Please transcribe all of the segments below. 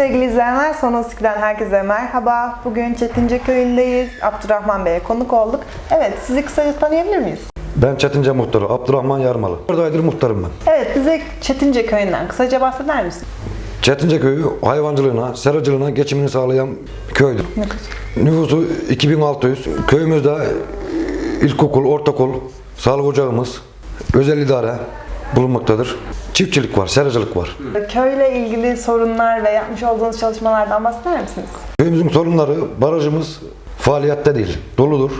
sevgili izleyenler, Son Osik'ten herkese merhaba. Bugün Çetince köyündeyiz. Abdurrahman Bey'e konuk olduk. Evet, sizi kısaca tanıyabilir miyiz? Ben Çetince muhtarı Abdurrahman Yarmalı. 4 aydır muhtarım ben. Evet, bize Çetince köyünden kısaca bahseder misin? Çetince köyü hayvancılığına, seracılığına geçimini sağlayan köydür. Nüfusu 2600. Köyümüzde ilkokul, ortaokul, sağlık ocağımız, özel idare bulunmaktadır. Çiftçilik var, seracılık var. Köyle ilgili sorunlar ve yapmış olduğunuz çalışmalardan bahseder misiniz? Köyümüzün sorunları, barajımız faaliyette değil, doludur.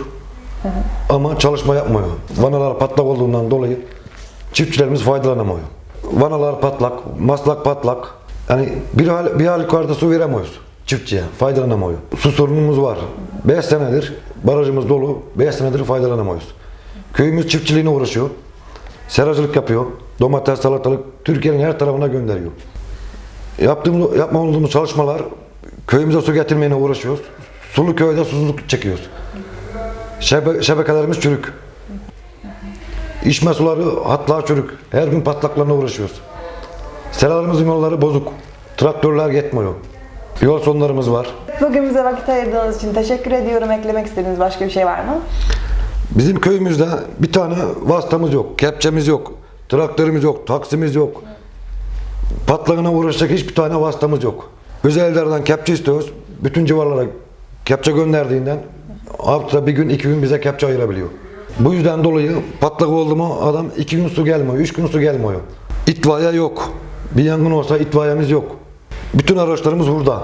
Ama çalışma yapmıyor. Vanalar patlak olduğundan dolayı çiftçilerimiz faydalanamıyor. Vanalar patlak, maslak patlak. Yani bir hal, bir halükarda su veremiyoruz çiftçiye, faydalanamıyor. Su sorunumuz var. 5 senedir barajımız dolu, 5 senedir faydalanamıyoruz. Köyümüz çiftçiliğine uğraşıyor. Seracılık yapıyor. Domates, salatalık Türkiye'nin her tarafına gönderiyor. Yaptığımız, yapma olduğumuz çalışmalar köyümüze su getirmeye uğraşıyoruz. Sulu köyde susuzluk çekiyoruz. Şebe, şebekelerimiz çürük. İçme suları hatlar çürük. Her gün patlaklarına uğraşıyoruz. Seralarımızın yolları bozuk. Traktörler yetmiyor. Yol sonlarımız var. Bugün bize vakit ayırdığınız için teşekkür ediyorum. Eklemek istediğiniz başka bir şey var mı? Bizim köyümüzde bir tane vasıtamız yok. Kepçemiz yok. Traktörümüz yok. Taksimiz yok. Patlağına uğraşacak hiçbir tane vasıtamız yok. Özellerden kepçe istiyoruz. Bütün civarlara kepçe gönderdiğinden haftada bir gün iki gün bize kepçe ayırabiliyor. Bu yüzden dolayı patlak oldu mu adam iki gün su gelmiyor, üç gün su gelmiyor. İtfaiye yok. Bir yangın olsa itfaiyemiz yok. Bütün araçlarımız burada.